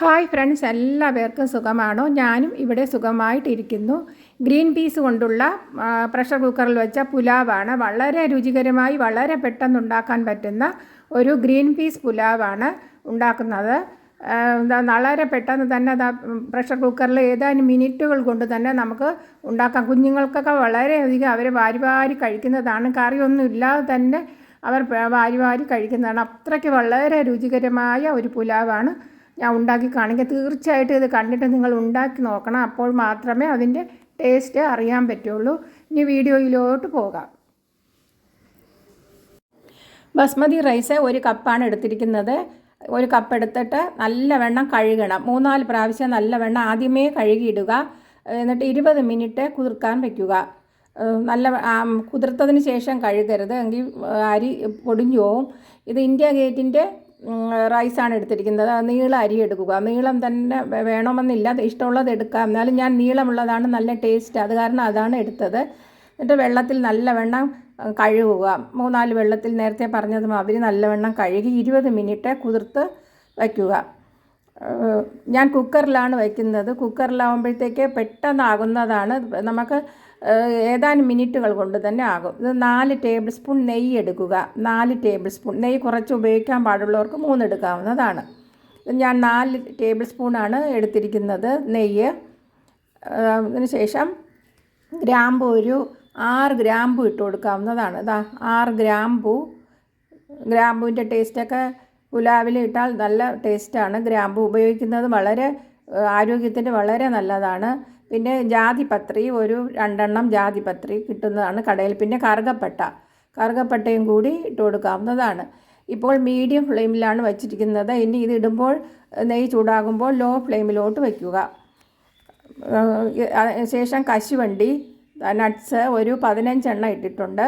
Hi friends എല്ലാവർക്കും സുഖമാണോ? ഞാനും ഇവിടെ സുഖമായിട്ടിരിക്കുന്നു. ഗ്രീൻ പീസ് കൊണ്ടുള്ള പ്രഷർ കുക്കറിൽ വെച്ച പുലാവാണ്. വളരെ രുചികരമായി വളരെ പെട്ടെന്ന് ഉണ്ടാക്കാൻ പറ്റുന്ന ഒരു ഗ്രീൻ പീസ് പുലാവാണ് ഉണ്ടാക്കുന്നത്. വളരെ പെട്ടെന്ന് തന്നെ പ്രഷർ കുക്കറിൽ ഏതാനും മിനിറ്റുകൾ കൊണ്ട് തന്നെ നമുക്ക് ഉണ്ടാക്കാം. കുഞ്ഞുങ്ങൾക്കൊക്കെ വളരെയധികം അവർ വാരി വാരി കഴിക്കുന്നതാണ്. കറിയൊന്നും ഇല്ലാതെ തന്നെ അവർ വാരി വാരി കഴിക്കുന്നതാണ്. അത്രയ്ക്ക് വളരെ രുചികരമായ ഒരു പുലാവാണ്. ഞാൻ ഉണ്ടാക്കി കാണിക്കാം. തീർച്ചയായിട്ടും ഇത് കണ്ടിട്ട് നിങ്ങൾ ഉണ്ടാക്കി നോക്കണം. അപ്പോൾ മാത്രമേ അതിന്റെ ടേസ്റ്റ് അറിയാൻ പറ്റുള്ളൂ. ഇനി വീഡിയോയിലോട്ട് പോകാം. ബസ്മതി റൈസ് ഒരു കപ്പാണ് എടുത്തിരിക്കുന്നത്. ഒരു കപ്പ് എടുത്തിട്ട് നല്ലവണ്ണം കഴുകണം. മൂന്നാൽ പ്രാവശ്യം നല്ലവണ്ണം ആദ്യമേ കഴുകിയിടുക. എന്നിട്ട് ഇരുപത് മിനിറ്റ് കുതിർക്കാൻ വയ്ക്കുക. നല്ല കുതിർത്തതിന് ശേഷം കഴുകരുത്. എങ്കിൽ അരി പൊടിഞ്ഞു പോവും. ഇത് ഇന്ത്യ ഗേറ്റിന്റെ റൈസാണ് എടുത്തിരിക്കുന്നത്. നീളം അരി എടുക്കുക. നീളം തന്നെ വേണമെന്നില്ല. ഇഷ്ടമുള്ളത് എടുക്കാം. എന്നാലും ഞാൻ നീളമുള്ളതാണ്. നല്ല ടേസ്റ്റ് അത് കാരണം അതാണ് എടുത്തത്. എന്നിട്ട് വെള്ളത്തിൽ നല്ലവണ്ണം കഴുകുക. മൂന്നാൽ വെള്ളത്തിൽ നേരത്തെ പറഞ്ഞത് മാതിരി നല്ലവണ്ണം കഴുകി ഇരുപത് മിനിറ്റ് കുതിർത്ത് വയ്ക്കുക. ഞാൻ കുക്കറിലാണ് വയ്ക്കുന്നത്. കുക്കറിലാവുമ്പോഴത്തേക്ക് പെട്ടെന്നാകുന്നതാണ്. നമുക്ക് ഏതാനും മിനിറ്റുകൾ കൊണ്ട് തന്നെ ആകും. ഇത് നാല് ടേബിൾ സ്പൂൺ നെയ്യ് എടുക്കുക. നാല് ടേബിൾ സ്പൂൺ നെയ്യ് കുറച്ച് ഉപയോഗിക്കാൻ പാടുള്ളവർക്ക് മൂന്ന് എടുക്കാവുന്നതാണ്. ഞാൻ നാല് ടേബിൾ സ്പൂണാണ് എടുത്തിരിക്കുന്നത് നെയ്യ്. അതിനുശേഷം ശേഷം ഗ്രാമ്പു ഒരു ആറ് ഗ്രാമ്പു ഇട്ട് കൊടുക്കാവുന്നതാണ്. ഇതാ ആറ് ഗ്രാമ്പു. ഗ്രാമ്പുവിന്റെ ടേസ്റ്റൊക്കെ പുലാവിൽ ഇട്ടാൽ നല്ല ടേസ്റ്റാണ്. ഗ്രാമ്പു ഉപയോഗിക്കുന്നത് വളരെ ആരോഗ്യത്തിന് വളരെ നല്ലതാണ്. പിന്നെ ജാതിപത്രി ഒരു രണ്ടെണ്ണം ജാതിപത്രി കിട്ടുന്നതാണ് കടയിൽ. പിന്നെ കറുകപ്പട്ട. കറുകപ്പട്ടയും കൂടി ഇട്ട് കൊടുക്കാവുന്നതാണ്. ഇപ്പോൾ മീഡിയം ഫ്ലെയിമിലാണ് വച്ചിരിക്കുന്നത്. ഇനി ഇത് ഇടുമ്പോൾ നെയ്യ് ചൂടാകുമ്പോൾ ലോ ഫ്ലെയിമിലോട്ട് വയ്ക്കുക ശേഷം കശുവണ്ടി നട്ട്സ് ഒരു പതിനഞ്ചെണ്ണം ഇട്ടിട്ടുണ്ട്.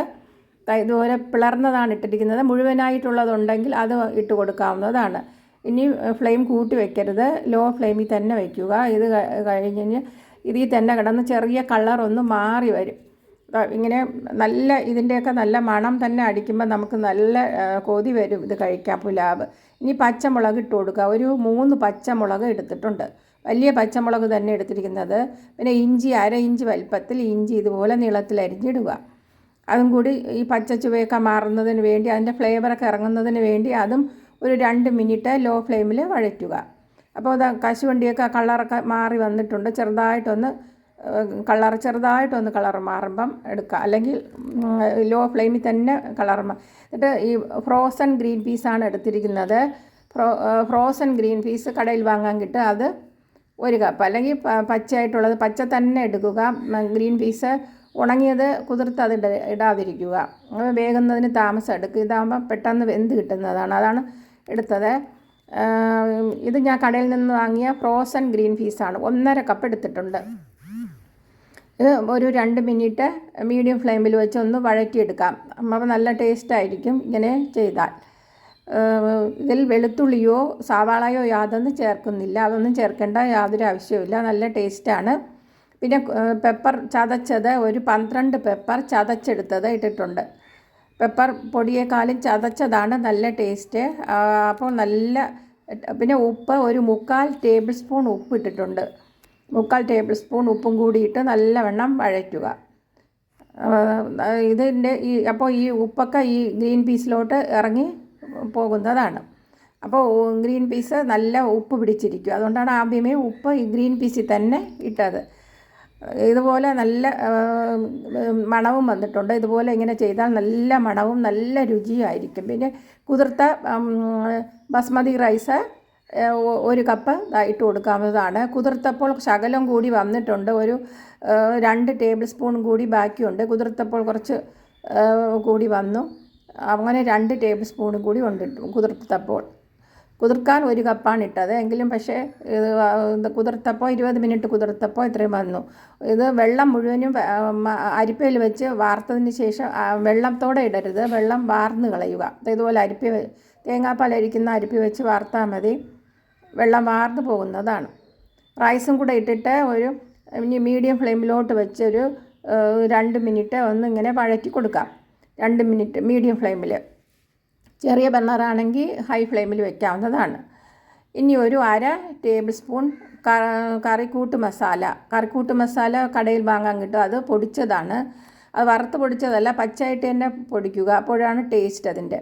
ഇതുപോലെ പിളർന്നതാണ് ഇട്ടിരിക്കുന്നത്. മുഴുവനായിട്ടുള്ളതുണ്ടെങ്കിൽ അത് ഇട്ട് കൊടുക്കാവുന്നതാണ്. ഇനി ഫ്ലെയിം കൂട്ടി വയ്ക്കരുത് ലോ ഫ്ലെയിമിൽ തന്നെ വയ്ക്കുക ഇത് കഴിഞ്ഞ് ഇതിൽ തന്നെ കിടന്ന് ചെറിയ കളർ ഒന്ന് മാറി വരും. ഇങ്ങനെ നല്ല ഇതിന്റെയൊക്കെ നല്ല മണം തന്നെ അടിക്കുമ്പോൾ നമുക്ക് നല്ല കൊതി വരും ഇത് കഴിക്കാം പുലാവ് ഇനി പച്ചമുളക് ഇട്ട് കൊടുക്കുക. ഒരു മൂന്ന് പച്ചമുളക് എടുത്തിട്ടുണ്ട്. വലിയ പച്ചമുളക് തന്നെ എടുത്തിരിക്കുന്നത്. പിന്നെ ഇഞ്ചി അര ഇഞ്ച് വലിപ്പത്തിൽ ഇഞ്ചി ഇതുപോലെ നീളത്തിൽ അരിഞ്ഞിടുക. അതും കൂടി ഈ പച്ച ചുവയൊക്കെ മാറുന്നതിന് വേണ്ടി അതിന്റെ ഫ്ലേവറൊക്കെ ഇറങ്ങുന്നതിന് വേണ്ടി അതും ഒരു രണ്ട് മിനിറ്റ് ലോ ഫ്ലെയിമിൽ വഴറ്റുക. അപ്പോൾ അത് കശുവണ്ടിയൊക്കെ കളറൊക്കെ മാറി വന്നിട്ടുണ്ട്. ചെറുതായിട്ടൊന്ന് കളർ ചെറുതായിട്ടൊന്ന് കളർ മാറുമ്പം എടുക്കുക അല്ലെങ്കിൽ ലോ ഫ്ലെയിമിൽ തന്നെ കളർ എന്നിട്ട് ഈ ഫ്രോസൺ ഗ്രീൻ പീസാണ് എടുത്തിരിക്കുന്നത്. ഫ്രോ ഫ്രോസൺ ഗ്രീൻ പീസ് കടയിൽ വാങ്ങാൻ കിട്ടും. അത് ഒരു കപ്പ്. അല്ലെങ്കിൽ പച്ചയായിട്ടുള്ളത് പച്ച തന്നെ എടുക്കുക. ഗ്രീൻ പീസ് ഉണങ്ങിയത് കുതിർത്ത് അത് ഇടാതിരിക്കുക. വേഗുന്നതിന് താമസം എടുക്കുക ഇതാകുമ്പോൾ പെട്ടെന്ന് വെന്ത് കിട്ടുന്നതാണ്. അതാണ് എടുത്തത്. ഇത് ഞാൻ കടയിൽ നിന്ന് വാങ്ങിയ ഫ്രോസൺ ഗ്രീൻ പീസാണ് ഒന്നര കപ്പ് എടുത്തിട്ടുണ്ട്. ഇത് ഒരു രണ്ട് മിനിറ്റ് മീഡിയം ഫ്ലെയിമിൽ വെച്ച് ഒന്ന് വഴറ്റിയെടുക്കാം. അപ്പോൾ നല്ല ടേസ്റ്റായിരിക്കും ഇങ്ങനെ ചെയ്താൽ. ഇതിൽ വെളുത്തുള്ളിയോ സവാളയോ യാതൊന്നും ചേർക്കുന്നില്ല. അതൊന്നും ചേർക്കേണ്ട യാതൊരു ആവശ്യവുമില്ല നല്ല ടേസ്റ്റാണ് പിന്നെ പെപ്പർ ചതച്ചത് ഒരു പന്ത്രണ്ട് പെപ്പർ ചതച്ചെടുത്തത് ഇട്ടിട്ടുണ്ട്. പെപ്പർ പൊടിയേക്കാളും ചതച്ചതാണ് നല്ല ടേസ്റ്റ്. അപ്പോൾ നല്ല പിന്നെ ഉപ്പ് ഒരു മുക്കാൽ ടേബിൾ സ്പൂൺ ഉപ്പ് ഇട്ടിട്ടുണ്ട്. മുക്കാൽ ടേബിൾ സ്പൂൺ ഉപ്പും കൂടി ഇട്ട് നല്ലവണ്ണം വഴറ്റുക. ആ, ഇതിന്റെ ഈ അപ്പോൾ ഈ ഉപ്പൊക്കെ ഈ ഗ്രീൻ പീസിലോട്ട് ഇറങ്ങി പോകുന്നതാണ്. അപ്പോൾ ഗ്രീൻ പീസ് നല്ല ഉപ്പ് പിടിച്ചിരിക്കും. അതുകൊണ്ടാണ് ആദ്യമേ ഉപ്പ് ഈ ഗ്രീൻ പീസിൽ തന്നെ ഇട്ടത്. ഇതുപോലെ നല്ല മണവും വന്നിട്ടുണ്ട്. ഇതുപോലെ ഇങ്ങനെ ചെയ്താൽ നല്ല മണവും നല്ല രുചിയായിരിക്കും. പിന്നെ കുതിർത്ത ബസ്മതി റൈസ് ഒരു കപ്പ് ഇട്ട് കൊടുക്കാവുന്നതാണ്. കുതിർത്തപ്പോൾ ശകലം കൂടി വന്നിട്ടുണ്ട്. ഒരു രണ്ട് ടേബിൾ സ്പൂൺ കൂടി ബാക്കിയുണ്ട്. കുതിർത്തപ്പോൾ കുറച്ച് കൂടി വന്നു. അങ്ങനെ രണ്ട് ടേബിൾ സ്പൂൺ കൂടി ഉണ്ട് കുതിർത്തപ്പോൾ. കുതിർക്കാൻ ഒരു കപ്പാണ് ഇട്ടത്. എങ്കിലും പക്ഷേ ഇത് കുതിർത്തപ്പോൾ ഇരുപത് മിനിറ്റ് കുതിർത്തപ്പോൾ ഇത്രയും വന്നു. ഇത് വെള്ളം മുഴുവനും അരിപ്പയിൽ വെച്ച് വാർത്തതിന് ശേഷം വെള്ളത്തോടെ ഇടരുത്. വെള്ളം വാർന്ന് കളയുക. ഇതുപോലെ അരിപ്പ തേങ്ങാപ്പാൽ അരിക്കുന്ന അരിപ്പി വെച്ച് വാർത്താൽ മതി. വെള്ളം വാർന്ന് പോകുന്നതാണ്. റൈസും കൂടെ ഇട്ടിട്ട് ഒരു ഇനി മീഡിയം ഫ്ലെയിമിലോട്ട് വെച്ച് ഒരു ഏഹ്, രണ്ട് മിനിറ്റ് ഒന്ന് ഇങ്ങനെ വഴറ്റി കൊടുക്കാം. രണ്ട് മിനിറ്റ് മീഡിയം ഫ്ലെയിമിൽ ചെറിയ ബർണറാണെങ്കിൽ ഹൈ ഫ്ലെയിമിൽ വെക്കാവുന്നതാണ്. ഇനി ഒരു അര ടേബിൾ സ്പൂൺ കറിക്കൂട്ട് മസാല. കറിക്കൂട്ട് മസാല കടയിൽ വാങ്ങാൻ കിട്ടും. അത് പൊടിച്ചതാണ്. അത് വറുത്ത് പൊടിച്ചതല്ല പച്ചയായിട്ട് തന്നെ പൊടിക്കുക. അപ്പോഴാണ് ടേസ്റ്റ് അതിന്റെ.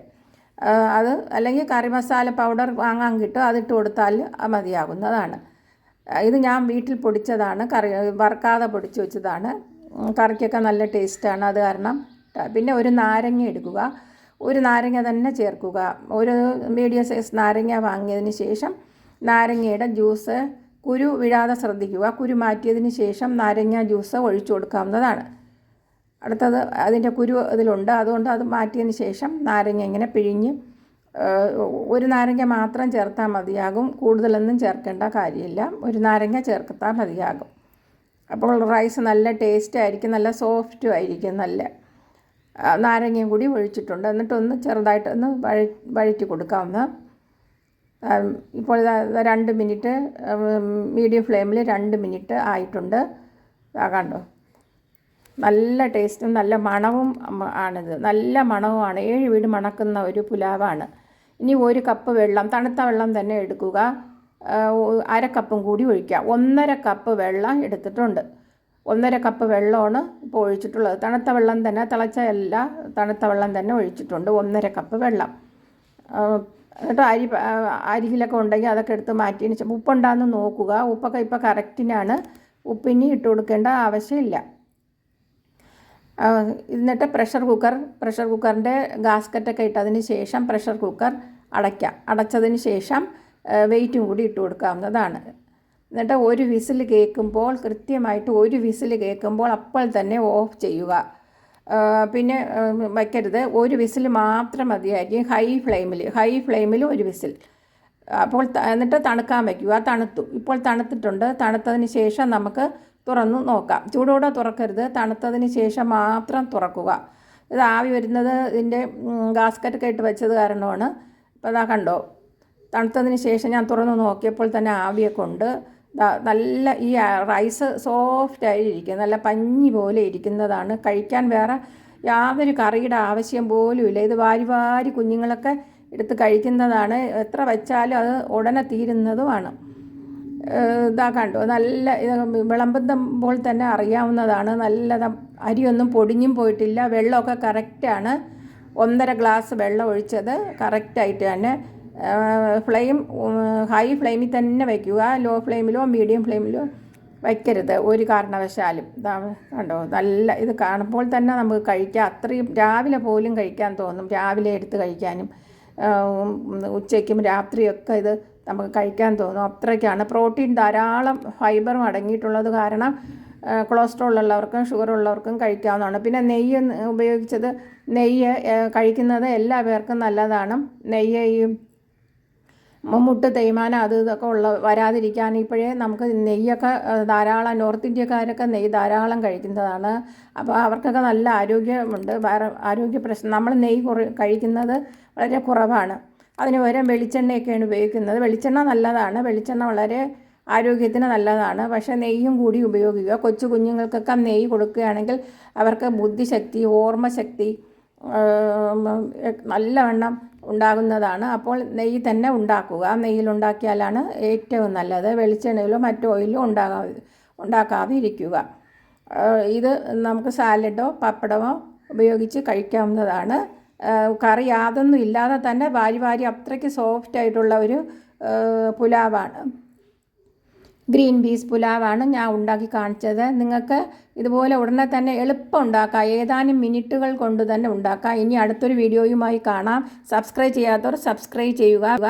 അത് അല്ലെങ്കിൽ കറി മസാല പൗഡർ വാങ്ങാൻ കിട്ടും. അതിട്ട് കൊടുത്താൽ മതിയാകുന്നതാണ്. ഇത് ഞാൻ വീട്ടിൽ പൊടിച്ചതാണ്. കറി വറുക്കാതെ പൊടിച്ച് വെച്ചതാണ്. കറിക്കൊക്കെ നല്ല ടേസ്റ്റാണ് അത് കാരണം പിന്നെ ഒരു നാരങ്ങ എടുക്കുക ഒരു നാരങ്ങ തന്നെ ചേർക്കുക. ഒരു മീഡിയം സൈസ് നാരങ്ങ വാങ്ങിയതിന് ശേഷം നാരങ്ങയുടെ ജ്യൂസ് കുരു വീഴാതെ ശ്രദ്ധിക്കുക. കുരു മാറ്റിയതിന് ശേഷം നാരങ്ങ ജ്യൂസ് ഒഴിച്ചു കൊടുക്കാവുന്നതാണ്. അടുത്തത് അതിന്റെ കുരു ഇതിലുണ്ട് അതുകൊണ്ട് അത് മാറ്റിയതിന് ശേഷം നാരങ്ങ ഇങ്ങനെ പിഴിഞ്ഞ് ഒരു നാരങ്ങ മാത്രം ചേർത്താൽ മതിയാകും. കൂടുതലൊന്നും ചേർക്കേണ്ട കാര്യമില്ല. ഒരു നാരങ്ങ ചേർത്താൽ മതിയാകും. അപ്പോൾ റൈസ് നല്ല ടേസ്റ്റ് ആയിരിക്കും. നല്ല സോഫ്റ്റും ആയിരിക്കും. നല്ല നാരങ്ങയും കൂടി ഒഴിച്ചിട്ടുണ്ട്. എന്നിട്ടൊന്ന് ചെറുതായിട്ട് ഒന്ന് വഴ വഴറ്റി കൊടുക്കാവുന്ന ഇപ്പോൾ രണ്ട് മിനിറ്റ് മീഡിയം ഫ്ലെയിമിൽ രണ്ട് മിനിറ്റ് ആയിട്ടുണ്ട്. കണ്ടോ? നല്ല ടേസ്റ്റും നല്ല മണവും ആണിത്. നല്ല മണവുമാണ്. ഏഴ് വീട് മണക്കുന്ന ഒരു പുലാവാണ്. ഇനി ഒരു കപ്പ് വെള്ളം തണുത്ത വെള്ളം തന്നെ എടുക്കുക. അര കപ്പും കൂടി ഒഴിക്കുക. ഒന്നര കപ്പ് വെള്ളം എടുത്തിട്ടുണ്ട്. ഒന്നര കപ്പ് വെള്ളമാണ് ഇപ്പോൾ ഒഴിച്ചിട്ടുള്ളത്. തണുത്ത വെള്ളം തന്നെ തിളച്ച അല്ല തണുത്ത വെള്ളം തന്നെ ഒഴിച്ചിട്ടുണ്ട്. ഒന്നര കപ്പ് വെള്ളം. എന്നിട്ട് അരി അരിയിലൊക്കെ ഉണ്ടെങ്കിൽ അതൊക്കെ എടുത്ത് മാറ്റിയതിന് ശേഷം ഉപ്പുണ്ടാന്ന് നോക്കുക. ഉപ്പൊക്കെ ഇപ്പോൾ കറക്റ്റിനാണ് ഉപ്പിനി ഇട്ട് കൊടുക്കേണ്ട ആവശ്യമില്ല. എന്നിട്ട് പ്രഷർ കുക്കർ പ്രഷർ കുക്കറിന്റെ ഗാസ്കറ്റൊക്കെ ഇട്ടതിന് ശേഷം പ്രഷർ കുക്കർ അടയ്ക്കാം. അടച്ചതിന് ശേഷം വെയിറ്റും കൂടി ഇട്ട് കൊടുക്കാവുന്നതാണ്. എന്നിട്ട് ഒരു വിസിൽ കേൾക്കുമ്പോൾ കൃത്യമായിട്ട് ഒരു വിസിൽ കേൾക്കുമ്പോൾ അപ്പോൾ തന്നെ ഓഫ് ചെയ്യുക. പിന്നെ വയ്ക്കരുത്. ഒരു വിസിൽ മാത്രം മതിയായിരിക്കും. ഹൈ ഫ്ലെയിമിൽ ഹൈ ഫ്ലെയിമിൽ ഒരു വിസിൽ. അപ്പോൾ എന്നിട്ട് തണുക്കാൻ വയ്ക്കുക. തണുത്തു. ഇപ്പോൾ തണുത്തിട്ടുണ്ട്. തണുത്തതിന് ശേഷം നമുക്ക് തുറന്ന് നോക്കാം. ചൂടോടെ തുറക്കരുത്. തണുത്തതിന് ശേഷം മാത്രം തുറക്കുക. ഇത് ആവി വരുന്നത് ഇതിന്റെ ഗാസ്കറ്റൊക്കെ ഇട്ട് വെച്ചത് കാരണമാണ്. ഇപ്പോൾ അതാ കണ്ടോ? തണുത്തതിന് ശേഷം ഞാൻ തുറന്ന് നോക്കിയപ്പോൾ തന്നെ ആവിയൊക്കെ ഉണ്ട്. നല്ല ഈ റൈസ് സോഫ്റ്റായി ഇരിക്കും നല്ല പഞ്ഞി പോലെ ഇരിക്കുന്നതാണ്. കഴിക്കാൻ വേറെ യാതൊരു കറിയുടെ ആവശ്യം പോലുമില്ല ഇത് വാരി വാരി കുഞ്ഞുങ്ങളൊക്കെ എടുത്ത് കഴിക്കുന്നതാണ്. എത്ര വെച്ചാലും അത് ഉടനെ തീരുന്നതുമാണ്. ഇതാ കണ്ടു നല്ല വിളമ്പുമ്പോൾ തന്നെ അറിയാവുന്നതാണ്. നല്ല അരിയൊന്നും പൊടിഞ്ഞും പോയിട്ടില്ല. വെള്ളമൊക്കെ കറക്റ്റാണ് ഒന്നര ഗ്ലാസ് വെള്ളം ഒഴിച്ചത് കറക്റ്റായിട്ട് തന്നെ. ഫ്ലെയിം ഹൈ ഫ്ലെയിമിൽ തന്നെ വയ്ക്കുക. ലോ ഫ്ലെയിമിലോ മീഡിയം ഫ്ലെയിമിലോ വയ്ക്കരുത്. ഒരു കാരണവശാലും. കണ്ടോ? നല്ല ഇത് കാണുമ്പോൾ തന്നെ നമുക്ക് കഴിക്കാം. അത്രയും രാവിലെ പോലും കഴിക്കാൻ തോന്നും. രാവിലെ എടുത്ത് കഴിക്കാനും ഉച്ചയ്ക്കും രാത്രിയൊക്കെ ഇത് നമുക്ക് കഴിക്കാൻ തോന്നും. അത്രയ്ക്കാണ്. പ്രോട്ടീൻ ധാരാളം ഫൈബറും അടങ്ങിയിട്ടുള്ളത് കാരണം കൊളസ്ട്രോൾ ഉള്ളവർക്കും ഷുഗർ ഉള്ളവർക്കും കഴിക്കാവുന്നതാണ്. പിന്നെ നെയ്യ് ഉപയോഗിച്ചത് നെയ്യ് കഴിക്കുന്നത് എല്ലാ പേർക്കും നല്ലതാണ്. നെയ്യ് ഈ മുട്ട് തേയ്മാനം അത് ഇതൊക്കെ ഉള്ള വരാതിരിക്കാൻ ഇപ്പോഴേ നമുക്ക് നെയ്യൊക്കെ ധാരാളം നോർത്ത് ഇന്ത്യക്കാരൊക്കെ നെയ്യ് ധാരാളം കഴിക്കുന്നതാണ്. അപ്പോൾ അവർക്കൊക്കെ നല്ല ആരോഗ്യമുണ്ട്. ആരോഗ്യ പ്രശ്നം നമ്മൾ നെയ്യ് കുറ കഴിക്കുന്നത് വളരെ കുറവാണ്. അതിന് പകരം വെളിച്ചെണ്ണയൊക്കെയാണ് ഉപയോഗിക്കുന്നത്. വെളിച്ചെണ്ണ നല്ലതാണ്. വെളിച്ചെണ്ണ വളരെ ആരോഗ്യത്തിന് നല്ലതാണ്. പക്ഷേ നെയ്യും കൂടി ഉപയോഗിക്കുക. കൊച്ചു കുഞ്ഞുങ്ങൾക്കൊക്കെ നെയ്യ് കൊടുക്കുകയാണെങ്കിൽ അവർക്ക് ബുദ്ധിശക്തി ഓർമ്മശക്തി നല്ലവണ്ണം ഉണ്ടാകുന്നതാണ്. അപ്പോൾ നെയ്യ് തന്നെ ഉണ്ടാക്കുക. നെയ്യിൽ ഉണ്ടാക്കിയാലാണ് ഏറ്റവും നല്ലത്. വെളിച്ചെണ്ണയിലോ മറ്റു ഓയിലോ ഉണ്ടാകാ ഉണ്ടാക്കാതെ ഇരിക്കുക ഇത് നമുക്ക് സാലഡോ പപ്പടമോ ഉപയോഗിച്ച് കഴിക്കാവുന്നതാണ്. കറി യാതൊന്നും ഇല്ലാതെ തന്നെ വാരി വാരി അത്രയ്ക്ക് സോഫ്റ്റ് ആയിട്ടുള്ള ഒരു പുലാവാണ്. ഗ്രീൻ പീസ് പുലാവാണ് ഞാൻ ഉണ്ടാക്കി കാണിച്ചത്. നിങ്ങൾക്ക് ഇതുപോലെ ഉടനെ തന്നെ എളുപ്പം ഉണ്ടാക്കാം. ഏതാനും മിനിറ്റുകൾ കൊണ്ട് തന്നെ ഉണ്ടാക്കാം. ഇനി അടുത്തൊരു വീഡിയോയുമായി കാണാം. സബ്സ്ക്രൈബ് ചെയ്യാത്തവർ സബ്സ്ക്രൈബ് ചെയ്യുക.